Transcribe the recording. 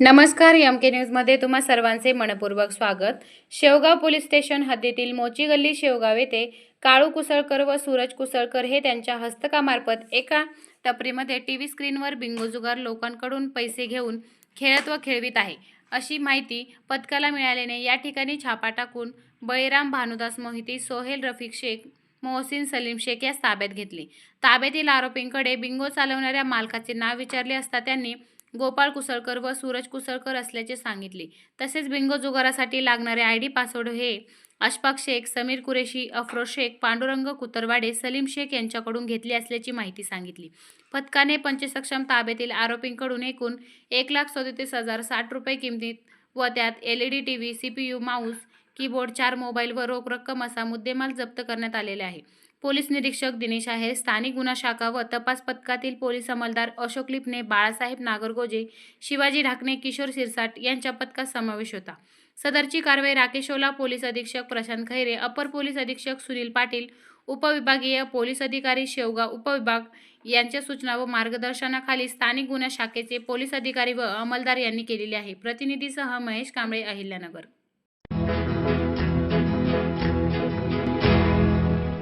नमस्कार एम के न्यूजमध्ये तुम्हा सर्वांचे मनपूर्वक स्वागत. शेवगाव पोलीस स्टेशन हद्दीतील मोची गल्ली शेवगाव येथे काळू कुसळकर व सूरज कुसळकर हे त्यांच्या हस्तकामार्फत एका टपरीमध्ये टी व्ही स्क्रीनवर बिंगोजुगार लोकांकडून पैसे घेऊन खेळत व खेळवित आहे. अशी माहिती पथकाला मिळाल्याने या ठिकाणी छापा टाकून बळीराम भानुदास मोहिती सोहेल रफिक शेख मोहसिन सलीम शेख यास ताब्यात घेतले. ताब्यातील आरोपींकडे बिंगो चालवणाऱ्या मालकाचे नाव विचारले असता त्यांनी गोपाळ कुसळकर व सूरज कुसळकर असल्याचे सांगितले. तसेच बिंगो जुगारासाठी लागणारे आय डी पासवर्ड हे अशफाक शेख समीर कुरेशी अफरोज शेख पांडुरंग कुतरवाडे सलीम शेख यांच्याकडून घेतले असल्याची माहिती सांगितली. पथकाने पंचसक्षम ताब्यातील आरोपींकडून एकूण एक लाख सदतीस हजार साठ रुपये किमतीत व त्यात L E D T V C P U mouse keyboard चार मोबाईल व रोख रक्कम असा मुद्देमाल जप्त करण्यात आलेला आहे. पोलीस निरीक्षक दिनेश आहेर स्थानिक गुन्हा शाखा व तपास पथकातील पोलीस अंमलदार अशोक लिपणे बाळासाहेब नागरगोजे शिवाजी ढाकणे किशोर सिरसाट यांच्या पथकात समावेश होता. सदरची कारवाई राकेशोला पोलीस अधीक्षक प्रशांत खैरे अपर पोलीस अधीक्षक सुनील पाटील उपविभागीय पोलीस अधिकारी शेवगाव उपविभाग यांच्या सूचना व मार्गदर्शनाखाली स्थानिक गुन्हा शाखेचे पोलीस अधिकारी व अंमलदार यांनी केलेली आहे. प्रतिनिधीसह महेश कांबळे अहिल्यानगर.